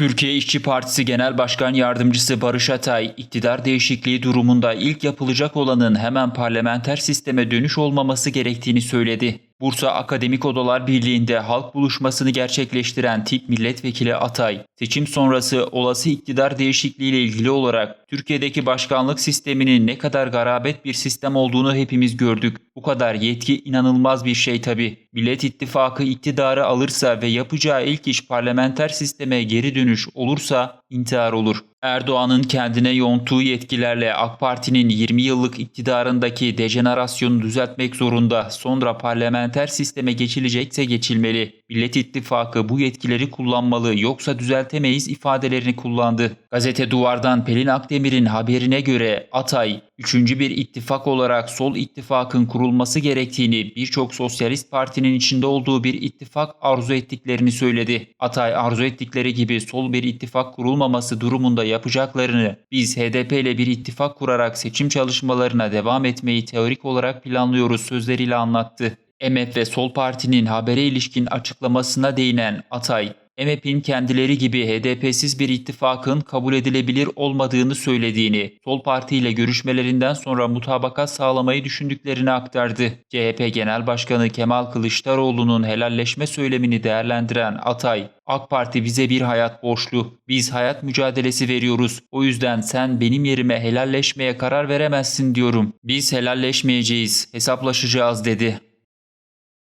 Türkiye İşçi Partisi Genel Başkan Yardımcısı Barış Atay, iktidar değişikliği durumunda ilk yapılacak olanın hemen parlamenter sisteme dönüş olmaması gerektiğini söyledi. Bursa Akademik Odalar Birliği'nde halk buluşmasını gerçekleştiren TİP Milletvekili Atay, seçim sonrası olası iktidar değişikliğiyle ilgili olarak Türkiye'deki başkanlık sisteminin ne kadar garabet bir sistem olduğunu hepimiz gördük. Bu kadar yetki inanılmaz bir şey tabii. Millet İttifakı iktidarı alırsa ve yapacağı ilk iş parlamenter sisteme geri dönüş olursa intihar olur. Erdoğan'ın kendine yonttuğu yetkilerle AK Parti'nin 20 yıllık iktidarındaki dejenerasyonu düzeltmek zorunda. Sonra parlamenter sisteme geçilecekse geçilmeli. Millet İttifakı bu yetkileri kullanmalı yoksa düzeltemeyiz ifadelerini kullandı. Gazete Duvar'dan Pelin Akdemir'in haberine göre Atay, üçüncü bir ittifak olarak sol ittifakın kurulması gerektiğini birçok sosyalist partinin içinde olduğu bir ittifak arzu ettiklerini söyledi. Atay arzu ettikleri gibi sol bir ittifak kurulmaması durumunda yapacaklarını biz HDP ile bir ittifak kurarak seçim çalışmalarına devam etmeyi teorik olarak planlıyoruz sözleriyle anlattı. EMEP ve Sol Parti'nin habere ilişkin açıklamasına değinen Atay, EMEP'in kendileri gibi HDP'siz bir ittifakın kabul edilebilir olmadığını söylediğini, Sol Parti ile görüşmelerinden sonra mutabakat sağlamayı düşündüklerini aktardı. CHP Genel Başkanı Kemal Kılıçdaroğlu'nun helalleşme söylemini değerlendiren Atay, AK Parti bize bir hayat borçlu. Biz hayat mücadelesi veriyoruz. O yüzden sen benim yerime helalleşmeye karar veremezsin diyorum. Biz helalleşmeyeceğiz, hesaplaşacağız dedi.